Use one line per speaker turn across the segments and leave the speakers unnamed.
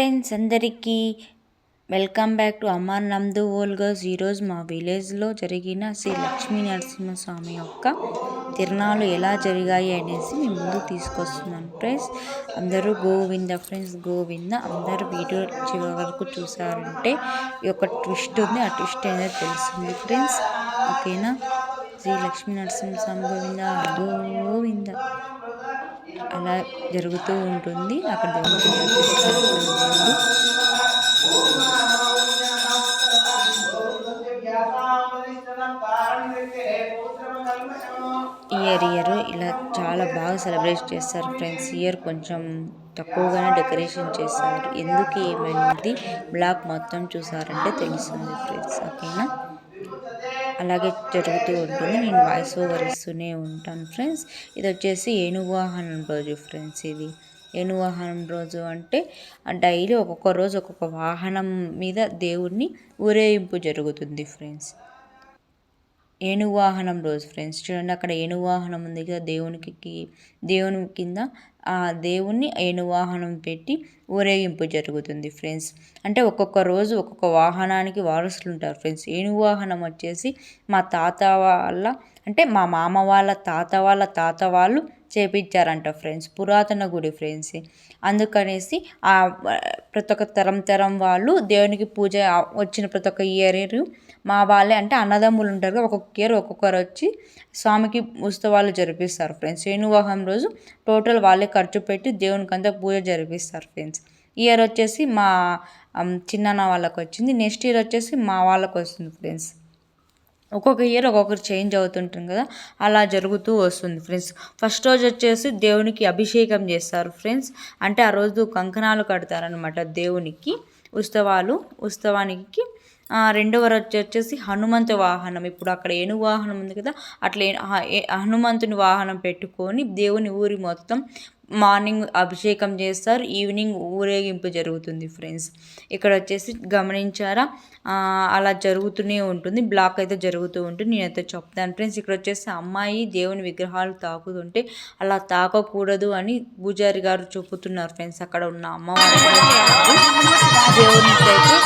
Friends అందరికీ welcome back to Amar నందు ఓల్గర్స్ ఈరోజు మా విలేజ్లో జరిగిన శ్రీ లక్ష్మీ నరసింహస్వామి యొక్క తిరణాలు ఎలా జరిగాయి అనేసి మేము ముందు తీసుకొస్తున్నాను ఫ్రెండ్స్. అందరూ గోవింద ఫ్రెండ్స్ గోవింద అందరూ వీడియో చివరి వరకు చూసారంటే ఈ యొక్క ట్విస్ట్ ఉంది ఆ ట్విస్ట్ అనేది తెలుస్తుంది ఫ్రెండ్స్. ఓకేనా? శ్రీ లక్ష్మీ నరసింహస్వామి గోవింద గోవింద. అలా జరుగుతూ ఉంటుంది. అక్కడ దేవుడు బాగా సెలబ్రేట్ చేస్తారు ఫ్రెండ్స్. ఇయర్ కొంచెం తక్కువగానే డెకరేషన్ చేస్తారు ఎందుకు ఏమైంది? బ్లాక్ మొత్తం చూసారంటే తెలుస్తుంది ఫ్రెండ్స్. ఓకేనా? అలాగే జరుగుతూ ఉంటుంది. నేను వాయిస్ ఓవర్ ఇస్తూనే ఉంటాను ఫ్రెండ్స్. ఇది వచ్చేసి ఏనువాహనం రోజు ఫ్రెండ్స్ ఇది. ఏనువాహనం రోజు అంటే డైలీ ఒక్కొక్క రోజు ఒక్కొక్క వాహనం మీద దేవుడిని ఊరేగింపు జరుగుతుంది ఫ్రెండ్స్. ఏనువాహనం రోజు ఫ్రెండ్స్. చూడండి అక్కడ ఏనువాహనం ఉంది కదా దేవునికి దేవుని కింద ఆ దేవుణ్ణి ఏనువాహనం పెట్టి ఊరేగింపు జరుగుతుంది ఫ్రెండ్స్. అంటే ఒక్కొక్క రోజు ఒక్కొక్క వాహనానికి వారసులు ఉంటారు ఫ్రెండ్స్. ఏనువాహనం వచ్చేసి మా తాత వాళ్ళ అంటే మా మామ వాళ్ళ తాత వాళ్ళ తాత వాళ్ళు చేపించారంట ఫ్రెండ్స్ పురాతన గుడి ఫ్రెండ్స్ అందుకనేసి ఆ ప్రతి ఒక్క తరం తరం వాళ్ళు దేవునికి పూజ వచ్చిన ప్రతి ఒక్క ఇయర్ మా వాళ్ళే అంటే అన్నదమ్ములు ఉంటారు కదా ఒక్కొక్క ఇయర్ ఒక్కొక్కరు వచ్చి స్వామికి ఉత్సవాలు జరిపిస్తారు ఫ్రెండ్స్ శ్రీనివాహం రోజు టోటల్ వాళ్ళే ఖర్చు పెట్టి దేవునికి అంతా పూజ జరిపిస్తారు ఫ్రెండ్స్ ఇయర్ వచ్చేసి మా చిన్నాన్న వాళ్ళకి వచ్చింది నెక్స్ట్ ఇయర్ వచ్చేసి మా వాళ్ళకి వస్తుంది ఫ్రెండ్స్ ఒక్కొక్క ఇయర్ ఒక్కొక్కరు చేంజ్ అవుతుంటుంది కదా అలా జరుగుతూ వస్తుంది ఫ్రెండ్స్ ఫస్ట్ రోజు వచ్చేసి దేవునికి అభిషేకం చేస్తారు ఫ్రెండ్స్ అంటే ఆ రోజు కంకణాలు కడతారనమాట దేవునికి ఉత్సవాలు ఉత్సవానికి. రెండవ రోజు వచ్చేసి హనుమంతు వాహనం. ఇప్పుడు అక్కడ ఏనుగు వాహనం ఉంది కదా అట్లా హనుమంతుని వాహనం పెట్టుకొని దేవుని ఊరి మొత్తం మార్నింగ్ అభిషేకం చేస్తారు ఈవినింగ్ ఊరేగింపు జరుగుతుంది ఫ్రెండ్స్. ఇక్కడ వచ్చేసి గమనించారా? అలా జరుగుతూనే ఉంటుంది బ్లాక్ అయితే జరుగుతూ ఉంటుంది నేనైతే చెప్తాను ఫ్రెండ్స్. ఇక్కడ వచ్చేసి అమ్మాయి దేవుని విగ్రహాలు తాకుతుంటే అలా తాకకూడదు అని పూజారి గారు చెబుతున్నారు ఫ్రెండ్స్. అక్కడ ఉన్న అమ్మవారి దేవునికి అయితే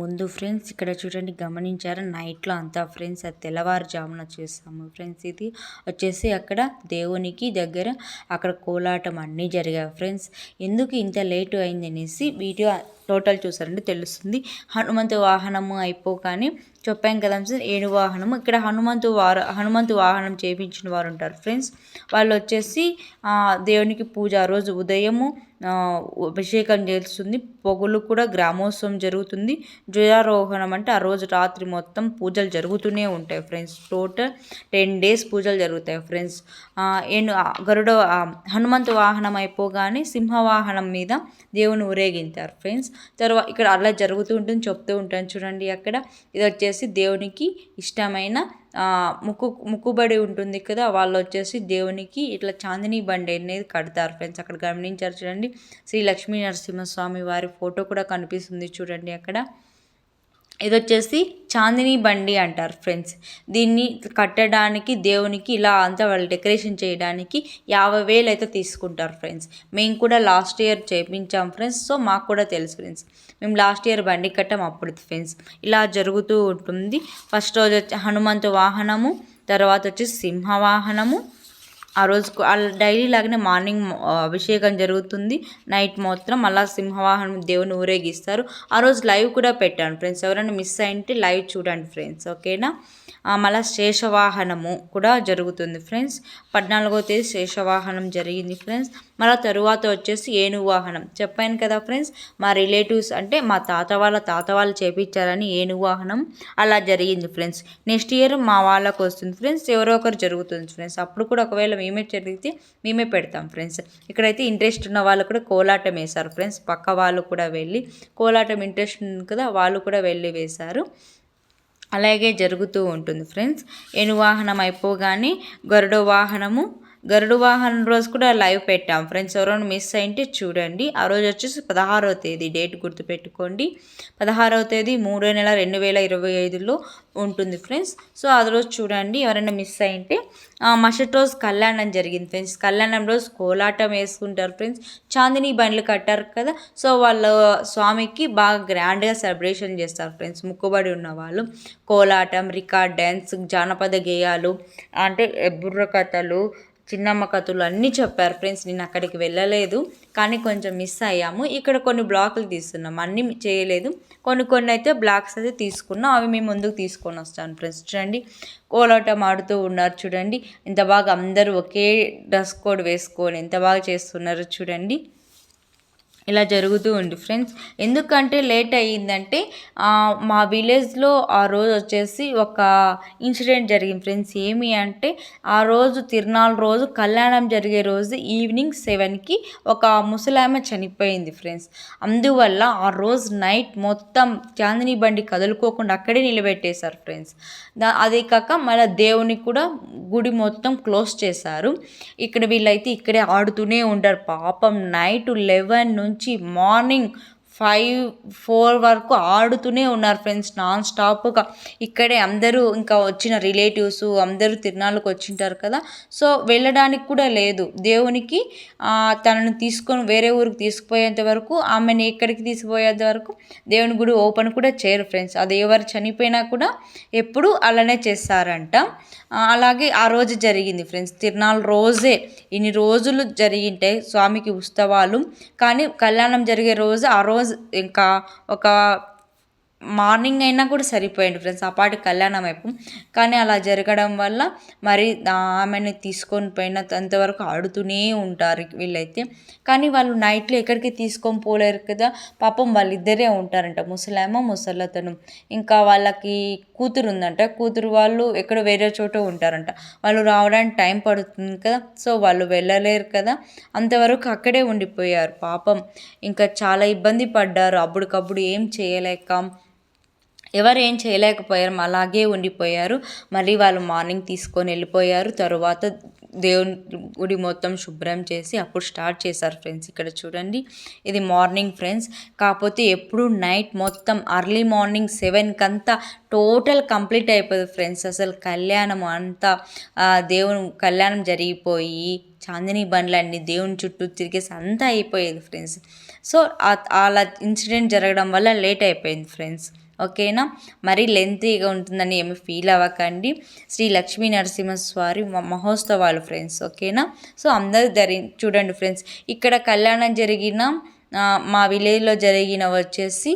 ముందు ఫ్రెండ్స్ ఇక్కడ చూడండి గమనించారా? నైట్లో అంతా ఫ్రెండ్స్ అది తెల్లవారుజామున చూస్తాము ఫ్రెండ్స్ ఇది వచ్చేసి అక్కడ దేవునికి దగ్గర అక్కడ కోలాటం అన్నీ జరిగాయి ఫ్రెండ్స్. ఎందుకు ఇంత లేటు అయింది అనేసి వీడియో టోటల్ చూసారంటే తెలుస్తుంది. హనుమంతు వాహనము అయిపోగానే చెప్పాం కదా సార్ ఏడు ఇక్కడ హనుమంతు వారు హనుమంతు వాహనం చేయించిన వారు ఉంటారు ఫ్రెండ్స్. వాళ్ళు వచ్చేసి దేవునికి పూజ ఆ రోజు ఉదయము అభిషేకం చేస్తుంది. పొగులు కూడా గ్రామోత్సవం జరుగుతుంది. జయారోహణం అంటే ఆ రోజు రాత్రి మొత్తం పూజలు జరుగుతూనే ఉంటాయి ఫ్రెండ్స్. టోటల్ టెన్ డేస్ పూజలు జరుగుతాయి ఫ్రెండ్స్. ఏను గరుడ హనుమంతు వాహనం అయిపోగానే సింహవాహనం మీద దేవుని ఊరేగించారు ఫ్రెండ్స్. తర్వాత ఇక్కడ అలా జరుగుతూ ఉంటుంది చెప్తూ ఉంటాను చూడండి అక్కడ. ఇది వచ్చేసి దేవునికి ఇష్టమైన ముక్కు ముక్కుబడి ఉంటుంది కదా వాళ్ళు వచ్చేసి దేవునికి ఇట్లా చాందిని బండి అనేది కడతారు. ఫ్రెండ్స్ అక్కడ గమనించారు చూడండి. శ్రీ లక్ష్మీ నరసింహస్వామి వారి ఫోటో కూడా కనిపిస్తుంది చూడండి అక్కడ. ఇది వచ్చేసి చాందిని బండి అంటారు ఫ్రెండ్స్. దీన్ని కట్టడానికి దేవునికి ఇలా అంతా వాళ్ళు డెకరేషన్ చేయడానికి యాభై వేలు అయితే తీసుకుంటారు ఫ్రెండ్స్. మేము కూడా లాస్ట్ ఇయర్ చేయించాం ఫ్రెండ్స్ సో మాకు కూడా తెలుసు ఫ్రెండ్స్. మేము లాస్ట్ ఇయర్ బండి కట్టాం అప్పుడు ఫ్రెండ్స్. ఇలా జరుగుతూ ఉంటుంది. ఫస్ట్ రోజు వచ్చి హనుమంతు వాహనము తర్వాత వచ్చి సింహ వాహనము ఆ రోజు డైలీ లాగానే మార్నింగ్ అభిషేకం జరుగుతుంది. నైట్ మాత్రం మళ్ళీ సింహవాహనం దేవుని ఊరేగిస్తారు. ఆ రోజు లైవ్ కూడా పెట్టాను ఫ్రెండ్స్. ఎవరైనా మిస్ అయింటే లైవ్ చూడండి ఫ్రెండ్స్ ఓకేనా? మళ్ళీ శేషవాహనము కూడా జరుగుతుంది ఫ్రెండ్స్. పద్నాలుగో తేదీ శేషవాహనం జరిగింది ఫ్రెండ్స్. మళ్ళీ తరువాత వచ్చేసి ఏనుగు వాహనం చెప్పాను కదా ఫ్రెండ్స్ మా రిలేటివ్స్ అంటే మా తాత వాళ్ళ తాత వాళ్ళు చేపించారని ఏనుగు వాహనం అలా జరిగింది ఫ్రెండ్స్. నెక్స్ట్ ఇయర్ మా వాళ్ళకు వస్తుంది ఫ్రెండ్స్. ఎవరో ఒకరు జరుగుతుంది ఫ్రెండ్స్. అప్పుడు కూడా ఒకవేళ మేమే జరిగితే మేమే పెడతాం ఫ్రెండ్స్. ఇక్కడైతే ఇంట్రెస్ట్ ఉన్న వాళ్ళు కూడా కోలాటం వేశారు ఫ్రెండ్స్. పక్క వాళ్ళు కూడా వెళ్ళి కోలాటం ఇంట్రెస్ట్ ఉంది కదా వాళ్ళు కూడా వెళ్ళి వేశారు. అలాగే జరుగుతూ ఉంటుంది ఫ్రెండ్స్. ఏను వాహనం అయిపోగానే గరుడ వాహనము గరుడు వాహనం రోజు కూడా లైవ్ పెట్టాం. ఫ్రెండ్స్ ఎవరైనా మిస్ అయింటే చూడండి. ఆ రోజు వచ్చేసి పదహారవ తేదీ డేట్ గుర్తుపెట్టుకోండి. పదహారవ తేదీ మూడో నెల రెండు వేల ఇరవై ఐదులో ఉంటుంది ఫ్రెండ్స్. సో ఆ రోజు చూడండి ఎవరైనా మిస్ అయింటే మరుసటి రోజు కళ్యాణం జరిగింది ఫ్రెండ్స్. కళ్యాణం రోజు కోలాటం వేసుకుంటారు ఫ్రెండ్స్. చాందిని బండ్లు కట్టారు కదా సో వాళ్ళ స్వామికి బాగా గ్రాండ్గా సెలబ్రేషన్ చేస్తారు ఫ్రెండ్స్. ముక్కుబడి ఉన్న వాళ్ళు కోలాటం రికార్డ్ డ్యాన్స్ జానపద గేయాలు అంటే బుర్ర కథలు చిన్నమ్మ కథలు అన్నీ చెప్పారు ఫ్రెండ్స్. నేను అక్కడికి వెళ్ళలేదు కానీ కొంచెం మిస్ అయ్యాము. ఇక్కడ కొన్ని బ్లాకులు తీసుకున్నాం అన్నీ చేయలేదు. కొన్ని కొన్ని అయితే బ్లాక్స్ అయితే తీసుకున్నాం. అవి మేము ముందుకు తీసుకొని వస్తాను ఫ్రెండ్స్. చూడండి కోలాటం ఆడుతూ ఉన్నారు చూడండి. ఎంత బాగా అందరూ ఒకే డ్రెస్ కోడ్ వేసుకొని ఎంత బాగా చేస్తున్నారు చూడండి. ఇలా జరుగుతూ ఉంది ఫ్రెండ్స్. ఎందుకంటే లేట్ అయ్యిందంటే మా విలేజ్లో ఆ రోజు వచ్చేసి ఒక ఇన్సిడెంట్ జరిగింది ఫ్రెండ్స్. ఏమి అంటే ఆ రోజు తిరునాళ్ళ రోజు కళ్యాణం జరిగే రోజు ఈవినింగ్ సెవెన్కి ఒక ముసలామె చనిపోయింది ఫ్రెండ్స్. అందువల్ల ఆ రోజు నైట్ మొత్తం చాందిని బండి కదులుకోకుండా అక్కడే నిలబెట్టేశారు ఫ్రెండ్స్. అదే కాక మళ్ళీ దేవుని కూడా గుడి మొత్తం క్లోజ్ చేశారు. ఇక్కడ వీళ్ళైతే ఇక్కడే ఆడుతూనే ఉంటారు. పాపం నైట్ లెవెన్ నుంచి నుంచి మార్నింగ్ ఫైవ్ ఫోర్ వరకు ఆడుతూనే ఉన్నారు ఫ్రెండ్స్ నాన్ స్టాప్గా. ఇక్కడే అందరూ ఇంకా వచ్చిన రిలేటివ్స్ అందరూ తిరునాళ్ళకు వచ్చింటారు కదా. సో వెళ్ళడానికి కూడా లేదు. దేవునికి తనను తీసుకొని వేరే ఊరికి తీసుకుపోయేంత వరకు ఆమెను ఎక్కడికి తీసుకుపోయేంత వరకు దేవుని గుడి ఓపెన్ కూడా చేయరు ఫ్రెండ్స్. అది ఎవరు చనిపోయినా కూడా ఎప్పుడు అలానే చేస్తారంట. అలాగే ఆ రోజు జరిగింది ఫ్రెండ్స్. తిరునాళ్ళ రోజే ఇన్ని రోజులు జరిగింటే స్వామికి ఉత్సవాలు. కానీ కళ్యాణం జరిగే రోజు ఆ రోజు ఇంకా ఒక మార్నింగ్ అయినా కూడా సరిపోయింది ఫ్రెండ్స్. ఆ పాటి కళ్యాణం అయిపో. కానీ అలా జరగడం వల్ల మరి ఆమెను తీసుకొని పోయిన అంతవరకు ఆడుతూనే ఉంటారు వీళ్ళైతే. కానీ వాళ్ళు నైట్లో ఎక్కడికి తీసుకొని పోలేరు కదా. పాపం వాళ్ళిద్దరే ఉంటారంట. ముసలామ ముసలతను. ఇంకా వాళ్ళకి కూతురు ఉందంట. కూతురు వాళ్ళు ఎక్కడ వేరే చోట ఉంటారంట. వాళ్ళు రావడానికి టైం పడుతుంది కదా. సో వాళ్ళు వెళ్ళలేరు కదా. అంతవరకు అక్కడే ఉండిపోయారు పాపం. ఇంకా చాలా ఇబ్బంది పడ్డారు. అప్పటికప్పుడు ఏం చేయలేక ఎవరు ఏం చేయలేకపోయారు అలాగే ఉండిపోయారు. మళ్ళీ వాళ్ళు మార్నింగ్ తీసుకొని వెళ్ళిపోయారు. తరువాత దేవుని గుడి మొత్తం శుభ్రం చేసి అప్పుడు స్టార్ట్ చేశారు ఫ్రెండ్స్ ఇక్కడ చూడండి. ఇది మార్నింగ్ ఫ్రెండ్స్. కాకపోతే ఎప్పుడు నైట్ మొత్తం అర్లీ మార్నింగ్ సెవెన్కి అంతా టోటల్ కంప్లీట్ అయిపోతుంది ఫ్రెండ్స్. అసలు కళ్యాణం అంతా దేవుని కళ్యాణం జరిగిపోయి చాందిని బండ్లన్నీ దేవుని చుట్టూ తిరిగేసి అంతా అయిపోయేది ఫ్రెండ్స్. సో అలా ఇన్సిడెంట్ జరగడం వల్ల లేట్ అయిపోయింది ఫ్రెండ్స్. ఓకేనా? మరీ లెంతీగా ఉంటుందని ఏమి ఫీల్ అవ్వకండి. శ్రీ లక్ష్మీ నరసింహస్వారి మహోత్సవాలు ఫ్రెండ్స్. ఓకేనా? సో అందరు ధరి చూడండి ఫ్రెండ్స్. ఇక్కడ కళ్యాణం జరిగిన మా విలేజ్లో జరిగిన వచ్చేసి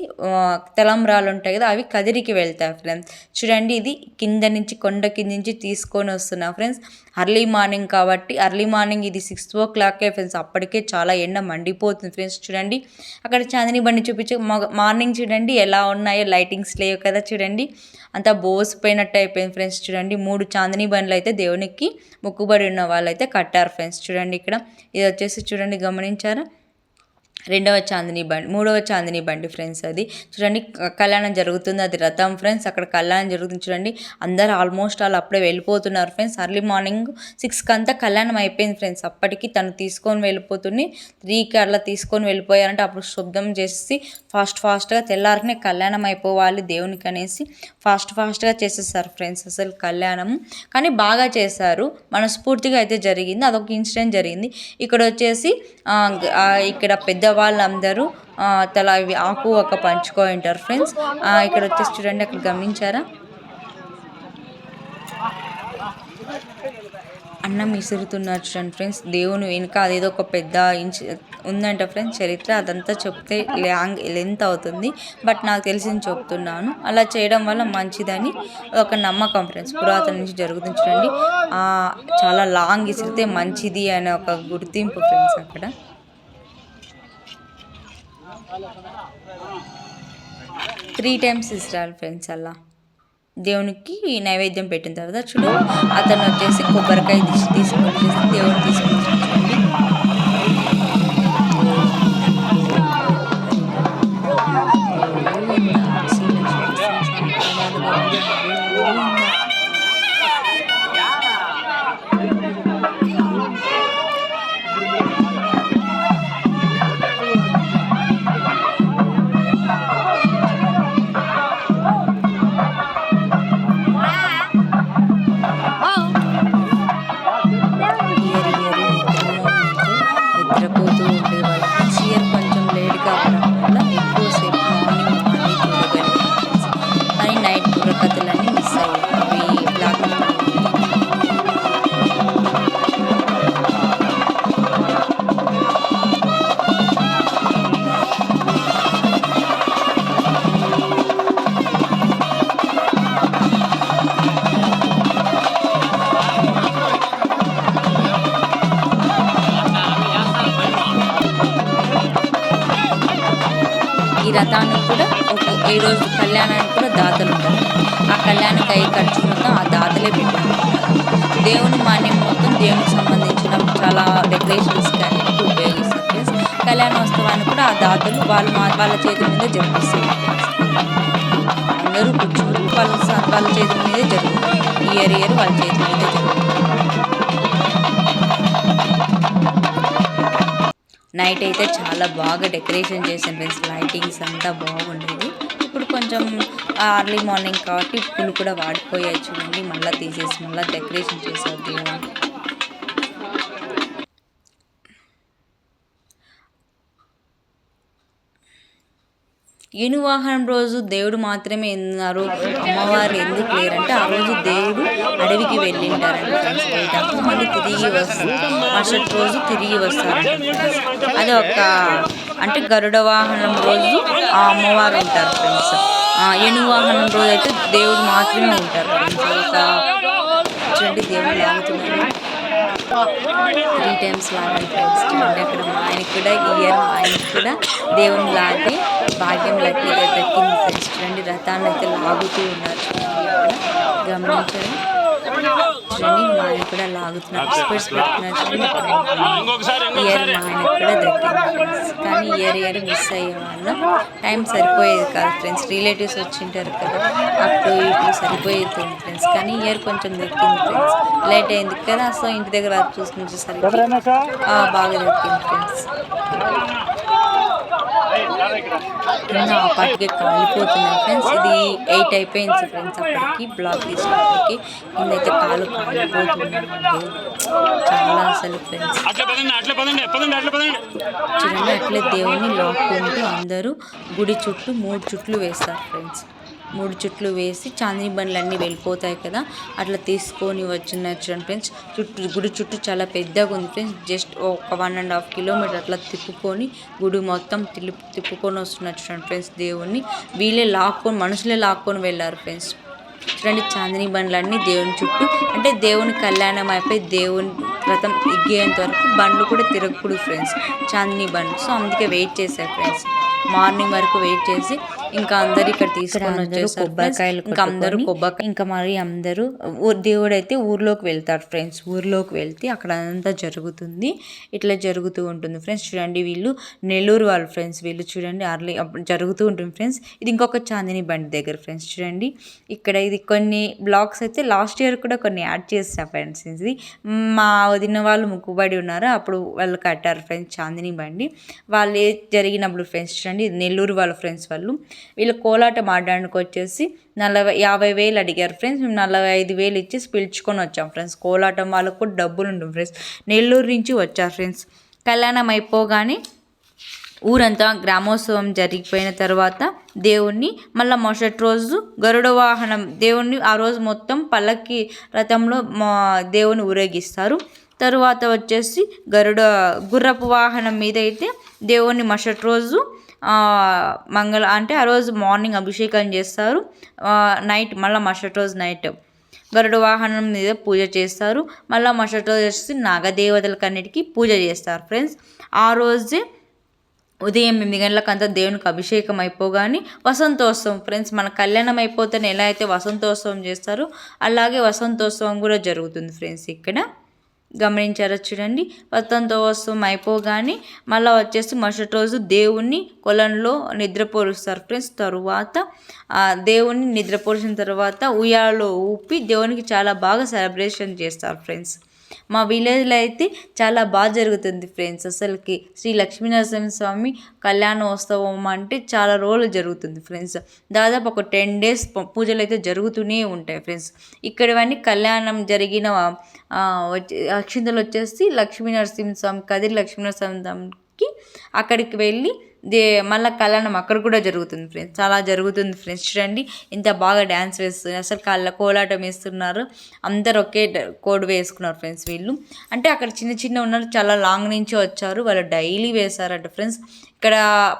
తలంబ్రాలు ఉంటాయి కదా అవి కదిరికి వెళ్తాయి ఫ్రెండ్స్ చూడండి ఇది కింద నుంచి కొండ కింద నుంచి తీసుకొని వస్తున్నా ఫ్రెండ్స్ అర్లీ మార్నింగ్ కాబట్టి అర్లీ మార్నింగ్ ఇది సిక్స్ ఓ క్లాకే ఫ్రెండ్స్ అప్పటికే చాలా ఎండ మండిపోతుంది ఫ్రెండ్స్ చూడండి అక్కడ చాందిని బండి చూపించి మార్నింగ్ చూడండి ఎలా ఉన్నాయో లైటింగ్స్ లేవు కదా చూడండి. అంతా బోసిపోయినట్టు అయిపోయింది ఫ్రెండ్స్ చూడండి మూడు చాందిని బండ్లు అయితే దేవునికి మొక్కుబడి ఉన్న వాళ్ళు అయితే కట్టారు ఫ్రెండ్స్ చూడండి ఇక్కడ ఇది వచ్చేసి చూడండి గమనించారా? రెండవ చాందిని బండి మూడవ చాందిని బండి ఫ్రెండ్స్ అది. చూడండి కళ్యాణం జరుగుతుంది అది రథం ఫ్రెండ్స్. అక్కడ కళ్యాణం జరుగుతుంది చూడండి. అందరు ఆల్మోస్ట్ వాళ్ళు అప్పుడే వెళ్ళిపోతున్నారు ఫ్రెండ్స్. అర్లీ మార్నింగ్ సిక్స్కి అంతా కళ్యాణం అయిపోయింది ఫ్రెండ్స్. అప్పటికి తను తీసుకొని వెళ్ళిపోతుంది. త్రీకి అట్లా తీసుకొని వెళ్ళిపోయారంటే అప్పుడు శుద్ధం చేసి ఫాస్ట్ ఫాస్ట్గా తెల్లారినే కళ్యాణం అయిపోవాలి దేవునికి అనేసి ఫాస్ట్ ఫాస్ట్గా చేసేసారు ఫ్రెండ్స్ అసలు కళ్యాణం. కానీ బాగా చేశారు. మనస్ఫూర్తిగా అయితే జరిగింది. అదొక ఇన్సిడెంట్ జరిగింది. ఇక్కడ వచ్చేసి ఇక్కడ పెద్ద వాళ్ళందరూ తల ఆకు ఒక పంచుకో ఉంటారు ఫ్రెండ్స్. ఇక్కడ వచ్చేసి చూడండి అక్కడ గమనించారా? అన్నం విసురుతున్నారు చూడండి ఫ్రెండ్స్. దేవుని వెనుక అదేదో ఒక పెద్ద ఇంచ్ ఉందంట ఫ్రెండ్స్ చరిత్ర. అదంతా చెప్తే లాంగ్ లెంత్ అవుతుంది. బట్ నాకు తెలిసింది చెప్తున్నాను. అలా చేయడం వల్ల మంచిదని ఒక నమ్మకం ఫ్రెండ్స్. పురాతన నుంచి జరుగుతుంది చూడండి. చాలా లాంగ్ విసిరితే మంచిది అనే ఒక గుర్తింపు ఫ్రెండ్స్ అక్కడ. త్రీ టైమ్స్ ఇస్తారు ఫ్రెండ్స్ అలా దేవునికి నైవేద్యం పెట్టిన తర్వాత చూడు అతను వచ్చేసి కొబ్బరికాయ తీసుకొని దేవుని తీసుకొని రథానికి కూడా ఒక ఈ రోజు కళ్యాణానికి కూడా దాతలు ఉంటారు. ఆ కళ్యాణానికి అయ్యే ఖర్చు మొత్తం ఆ దాతలే పెట్టుకుంటారు దేవుని మాన్యం మొత్తం దేవునికి సంబంధించిన చాలా డెకరేషన్స్ కానీ ఉపయోగిస్తారు కళ్యాణోత్సవాన్ని కూడా ఆ దాతలు వాళ్ళు మా వాళ్ళ చేతి మీద జరిపిస్తారు. అందరూ కూర్చొని వాళ్ళ వాళ్ళ చేతి మీదే జరుగుతుంది ఇయర్ ఇయర్ వాళ్ళ చేతి మీదే జరుగుతుంది నైట్ అయితే చాలా బాగా డెకరేషన్ చేసాం ఫ్రెండ్స్. లైటింగ్స్ అంతా బాగుండేది. ఇప్పుడు కొంచెం అర్లీ మార్నింగ్ కాబట్టి పూలు కూడా వాడిపోయాయి చూడండి. మళ్ళీ తీసేసి మళ్ళీ డెకరేషన్ చేశారు ఏనువాహనం రోజు దేవుడు మాత్రమే ఉన్నారు అమ్మవారు ఎందుకు లేరంటే ఆ రోజు దేవుడు అడవికి వెళ్ళింటారంట. ఫ్రెండ్స్ మళ్ళీ తిరిగి వస్తారు. మరుసటి రోజు తిరిగి వస్తారు. అది ఒక అంటే గరుడ వాహనం రోజు ఆ అమ్మవారు ఉంటారు ఫ్రెండ్స్. ఆ ఏనువాహనం రోజు అయితే దేవుడు మాత్రమే ఉంటారు ఫ్రెండ్స్. ఒక చూడండి దేవుడు లాగుతున్నారు త్రీ టైమ్స్ లాగాలి ఫ్రెండ్స్ చూడండి అక్కడ మా ఆయనకి కూడా ఇయర్ మా ఆయనకి కూడా దేవుని లాగే భాగ్యం లక్కీగా దక్కింది ఫ్రెండ్స్. చూడండి రథాన్ని అయితే లాగుతూ ఉన్నారు. గమనించండి చూడండి మా ఆయన కూడా లాగుతున్నారు. స్పీడ్స్ పెడుతున్నారు. ఇయర్ మా ఆయనకి కూడా దక్కింది ఫ్రెండ్స్. కానీ ఇయర్ ఇయర్ మిస్ అయ్యే వాళ్ళం. టైం సరిపోయేది కాదు ఫ్రెండ్స్. రిలేటివ్స్ వచ్చింటారు కదా అప్పుడు ఇప్పుడు సరిపోయేది ఫ్రెండ్స్. కానీ ఇయర్ కొంచెం దక్కింది ఫ్రెండ్స్. లేట్ అయింది కదా సో ఇంటి దగ్గర వర్క్ చూసుకునేసరికి బాగా దక్కింది ఫ్రెండ్స్. కింద ఆ పాటికి కాలిపోతున్నాయి ఫ్రెండ్స్. ఇది ఎయిట్ అయిపోయింది ఫ్రెండ్స్ అప్పటికి. బ్లాక్ తీసినప్పటికి అయితే కాలు కాలిపోతున్నాయి. చాలా అసలు ఫ్రెండ్స్.
అట్లా
చూడండి దేవుని లాక్కుంటూ అందరూ గుడి చుట్టూ మూడు చుట్లు వేస్తారు ఫ్రెండ్స్. మూడు చుట్లు వేసి చాందిని బండ్లు అన్నీ వెళ్ళిపోతాయి కదా అట్లా తీసుకొని వచ్చిన చూడండి ఫ్రెండ్స్ చుట్టూ గుడి చుట్టూ చాలా పెద్దగా ఉంది ఫ్రెండ్స్ జస్ట్ ఒక వన్ అండ్ హాఫ్ కిలోమీటర్ అట్లా తిప్పుకొని గుడి మొత్తం తిల్లి తిప్పుకొని వస్తున్నారు చూడండి ఫ్రెండ్స్ దేవుణ్ణి. వీళ్ళే లాక్కొని మనుషులే లాక్కొని వెళ్ళారు ఫ్రెండ్స్ చూడండి చాందిని బండ్లన్నీ దేవుని చుట్టూ. అంటే దేవుని కళ్యాణం అయిపోయి దేవుని రథం ఎగ్గేంత వరకు బండ్లు కూడా తిరగకూడదు ఫ్రెండ్స్ చాందిని బండ్లు. సో అందుకే వెయిట్ చేశారు ఫ్రెండ్స్ మార్నింగ్ వరకు వెయిట్ చేసి ఇంకా అందరు ఇక్కడ తీసుకొని వచ్చేసారు కొబ్బరికాయలు ఇంకా అందరూ కొబ్బరికాయ ఇంకా మరి అందరూ దేవుడు అయితే ఊర్లోకి వెళ్తారు ఫ్రెండ్స్ ఊర్లోకి వెళ్తే అక్కడ అంతా జరుగుతుంది. ఇట్లా జరుగుతూ ఉంటుంది ఫ్రెండ్స్ చూడండి వీళ్ళు నెల్లూరు వాళ్ళు ఫ్రెండ్స్ వీళ్ళు చూడండి అర్లీ అప్పుడు జరుగుతూ ఉంటుంది ఫ్రెండ్స్ ఇది ఇంకొక చాందిని బండి దగ్గర ఫ్రెండ్స్ చూడండి. ఇక్కడ ఇది కొన్ని బ్లాగ్స్ అయితే లాస్ట్ ఇయర్ కూడా కొన్ని యాడ్ చేసా ఫ్రెండ్స్ ఇది మా వదిన వాళ్ళు ముక్కుబడి ఉన్నారు. అప్పుడు వాళ్ళు కట్టారు ఫ్రెండ్స్ చాందిని బండి. వాళ్ళు జరిగినప్పుడు ఫ్రెండ్స్ చూడండి నెల్లూరు వాళ్ళ ఫ్రెండ్స్ వాళ్ళు. వీళ్ళు కోలాటం ఆడడానికి వచ్చేసి నలభై యాభై వేలు అడిగారు ఫ్రెండ్స్. మేము నలభై ఐదు వేలు ఇచ్చేసి పిలుచుకొని వచ్చాం ఫ్రెండ్స్. కోలాటం వాళ్ళకు కూడా డబ్బులు ఉంటుంది ఫ్రెండ్స్. నెల్లూరు నుంచి వచ్చారు ఫ్రెండ్స్. కళ్యాణం అయిపోగానే ఊరంతా గ్రామోత్సవం జరిగిపోయిన తర్వాత దేవుణ్ణి మళ్ళీ మరుసటి రోజు గరుడ వాహనం దేవుణ్ణి ఆ రోజు మొత్తం పల్లకి రథంలో మా దేవుని ఊరేగిస్తారు. తరువాత వచ్చేసి గరుడ గుర్రపు వాహనం మీద అయితే దేవుణ్ణి మరుసటి రోజు మంగళ అంటే ఆ రోజు మార్నింగ్ అభిషేకం చేస్తారు. నైట్ మళ్ళీ మరుసటి రోజు నైట్ గరుడ వాహనం మీద పూజ చేస్తారు. మళ్ళీ మరుసటి రోజు వచ్చేసి నాగదేవతలకన్నిటికీ పూజ చేస్తారు ఫ్రెండ్స్. ఆ రోజే ఉదయం ఎనిమిది గంటలకంతా దేవునికి అభిషేకం అయిపోగానే వసంతోత్సవం ఫ్రెండ్స్ మన కళ్యాణం అయిపోతేనే ఎలా అయితే వసంతోత్సవం చేస్తారో అలాగే వసంతోత్సవం కూడా జరుగుతుంది ఫ్రెండ్స్ ఇక్కడ. గమనించారా చూడండి. వసంతోత్సవం అయిపోగానే మళ్ళీ వచ్చేసి మరుసటి రోజు దేవుణ్ణి కొలంలో నిద్రపోరుస్తారు. ఫ్రెండ్స్ తరువాత ఆ దేవుణ్ణి నిద్రపోసిన తర్వాత ఉయ్యాలలో ఊపి దేవునికి చాలా బాగా సెలబ్రేషన్ చేస్తారు ఫ్రెండ్స్. మా విలేజ్లో అయితే చాలా బాగా జరుగుతుంది ఫ్రెండ్స్. అసలుకి శ్రీ లక్ష్మీనరసింహ స్వామి కళ్యాణోత్సవం అంటే చాలా రోజులు జరుగుతుంది ఫ్రెండ్స్. దాదాపు ఒక టెన్ డేస్ పూజలు అయితే జరుగుతూనే ఉంటాయి ఫ్రెండ్స్. ఇక్కడవన్నీ కళ్యాణం జరిగిన వచ్చి అక్షింతలు వచ్చేసి లక్ష్మీనరసింహ స్వామి కదిరి లక్ష్మీనరసింహ స్వామికి అక్కడికి వెళ్ళి దే మళ్ళీ కళ్యాణం అక్కడ కూడా జరుగుతుంది ఫ్రెండ్స్. చాలా జరుగుతుంది ఫ్రెండ్స్. చూడండి ఇంత బాగా డ్యాన్స్ వేస్తున్నారు. అసలు కళ్ళ కోలాటం వేస్తున్నారు. అందరు ఒకే కోడ్ వేసుకున్నారు ఫ్రెండ్స్ వీళ్ళు. అంటే అక్కడ చిన్న చిన్న ఉన్నారు చాలా లాంగ్ నుంచి వచ్చారు. వాళ్ళు డైలీ వేశారట ఫ్రెండ్స్. ఇక్కడ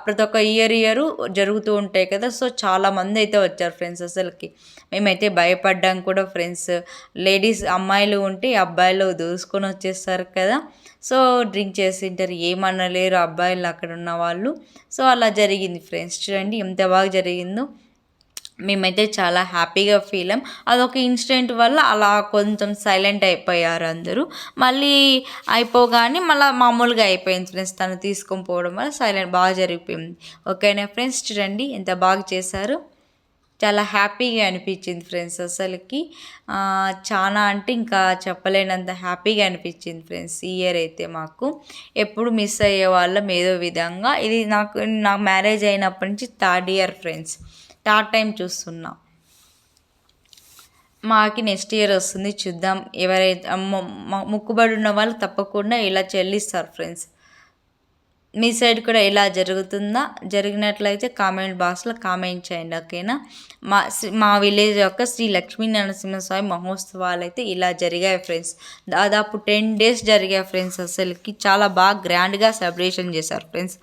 ప్రతి ఒక్క ఇయర్ ఇయర్ జరుగుతూ ఉంటాయి కదా. సో చాలా మంది అయితే వచ్చారు ఫ్రెండ్స్ అసలుకి. మేమైతే భయపడ్డాం కూడా ఫ్రెండ్స్. లేడీస్ అమ్మాయిలు ఉంటే అబ్బాయిలు దూసుకొని వచ్చేస్తారు కదా. సో డ్రింక్ చేసింటారు ఏమనలేరు అబ్బాయిలు అక్కడ ఉన్న వాళ్ళు. సో అలా జరిగింది ఫ్రెండ్స్. చూడండి ఎంత బాగా జరిగిందో. మేమైతే చాలా హ్యాపీగా ఫీల్ అయ్యాం. అదొక ఇన్సిడెంట్ వల్ల అలా కొంచెం సైలెంట్ అయిపోయారు అందరూ. మళ్ళీ అయిపోగానే మళ్ళీ మామూలుగా అయిపోయింది ఫ్రెండ్స్. తను తీసుకొని పోవడం వల్ల సైలెంట్ బాగా జరిగిపోయింది. ఓకేనా ఫ్రెండ్స్? చూడండి ఎంత బాగా చేశారు. చాలా హ్యాపీగా అనిపించింది ఫ్రెండ్స్ అసలుకి. చాలా అంటే ఇంకా చెప్పలేనంత హ్యాపీగా అనిపించింది ఫ్రెండ్స్ ఈ ఇయర్ అయితే మాకు. ఎప్పుడు మిస్ అయ్యే వాళ్ళం ఏదో విధంగా. ఇది నాకు నా మ్యారేజ్ అయినప్పటి నుంచి third year friends. Third time చూస్తున్నా. మాకి నెక్స్ట్ ఇయర్ వస్తుంది చూద్దాం. ఎవరైతే మొక్కుబడి ఉన్న వాళ్ళు తప్పకుండా ఇలా చెల్లిస్తారు ఫ్రెండ్స్. మీ సైడ్ కూడా ఇలా జరుగుతుందా? జరిగినట్లయితే కామెంట్ బాక్స్లో కామెంట్ చేయండి ఓకేనా? మా మా విలేజ్ యొక్క శ్రీ లక్ష్మీ నరసింహస్వామి మహోత్సవాలు అయితే ఇలా జరిగాయి ఫ్రెండ్స్. దాదాపు టెన్ డేస్ జరిగాయి ఫ్రెండ్స్ అసలుకి. చాలా బాగా గ్రాండ్గా సెలబ్రేషన్ చేశారు ఫ్రెండ్స్.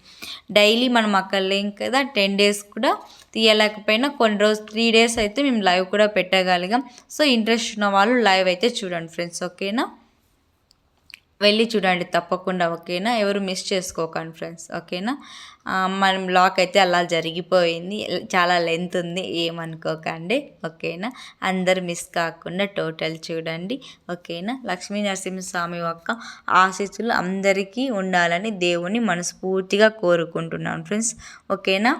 డైలీ మనం అక్కడ లేం కదా టెన్ డేస్ కూడా తీయలేకపోయినా కొన్ని రోజు త్రీ డేస్ అయితే మేము లైవ్ కూడా పెట్టగలిగాం. సో ఇంట్రెస్ట్ ఉన్న వాళ్ళు లైవ్ అయితే చూడండి ఫ్రెండ్స్ ఓకేనా? వెళ్ళి చూడండి తప్పకుండా ఓకేనా? ఎవరు మిస్ చేసుకోకండి ఫ్రెండ్స్ ఓకేనా? మనం లాక్ బ్లాక్ అయితే అలా జరిగిపోయింది. చాలా లెంత్ ఉంది ఏమనుకోకండి ఓకేనా? అందరు మిస్ కాకుండా టోటల్ చూడండి ఓకేనా? లక్ష్మీ నరసింహస్వామి యొక్క ఆశీస్సులు అందరికీ ఉండాలని దేవుని మనస్ఫూర్తిగా కోరుకుంటున్నాను ఫ్రెండ్స్ ఓకేనా?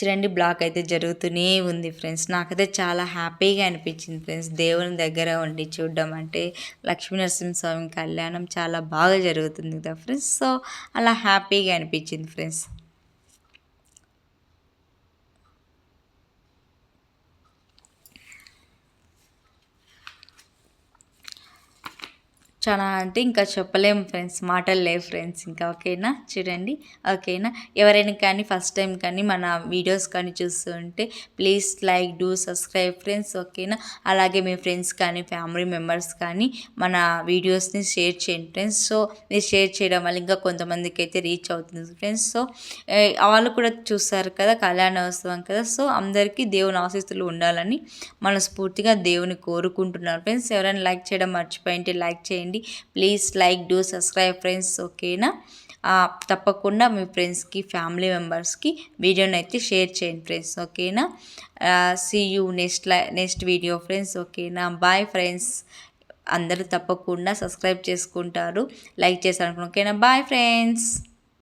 చూడండి బ్లాక్ అయితే జరుగుతూనే ఉంది ఫ్రెండ్స్. నాకైతే చాలా హ్యాపీగా అనిపించింది ఫ్రెండ్స్. దేవుని దగ్గర ఉండి చూడడం అంటే లక్ష్మీనరసింహస్వామి కళ్యాణం చాలా బాగా జరుగుతుంది కదా ఫ్రెండ్స్. సో అలా హ్యాపీగా అనిపించింది ఫ్రెండ్స్. చాలా అంటే ఇంకా చెప్పలేము ఫ్రెండ్స్ మాటలు లేవు ఫ్రెండ్స్ ఇంకా ఓకేనా? చూడండి ఓకేనా? ఎవరైనా కానీ ఫస్ట్ టైం కానీ మన వీడియోస్ కానీ చూస్తూ ఉంటే please like do subscribe friends ఓకేనా? అలాగే మీ ఫ్రెండ్స్ కానీ ఫ్యామిలీ మెంబర్స్ కానీ మన వీడియోస్ని షేర్ చేయండి ఫ్రెండ్స్. సో మీరు షేర్ చేయడం వల్ల ఇంకా కొంతమందికి అయితే రీచ్ అవుతుంది ఫ్రెండ్స్. సో వాళ్ళు కూడా చూస్తారు కదా కళ్యాణోత్సవం కదా. సో అందరికీ దేవుని ఆశీస్సులు ఉండాలని మనస్ఫూర్తిగా దేవుని కోరుకుంటున్నారు ఫ్రెండ్స్. ఎవరైనా లైక్ చేయడం మర్చిపోయింటే లైక్ చేయండి. Please like do subscribe friends ఓకేనా తప్పకుండా మీ ఫ్రెండ్స్కి ఫ్యామిలీ మెంబర్స్కి వీడియోని అయితే షేర్ చేయండి ఫ్రెండ్స్ ఓకేనా సీ యూ నెక్స్ట్ లై నెక్స్ట్ వీడియో ఫ్రెండ్స్ ఓకేనా బాయ్ ఫ్రెండ్స్ అందరూ తప్పకుండా సబ్స్క్రైబ్ చేసుకుంటారు. లైక్ చేశారు ఓకేనా బాయ్ ఫ్రెండ్స్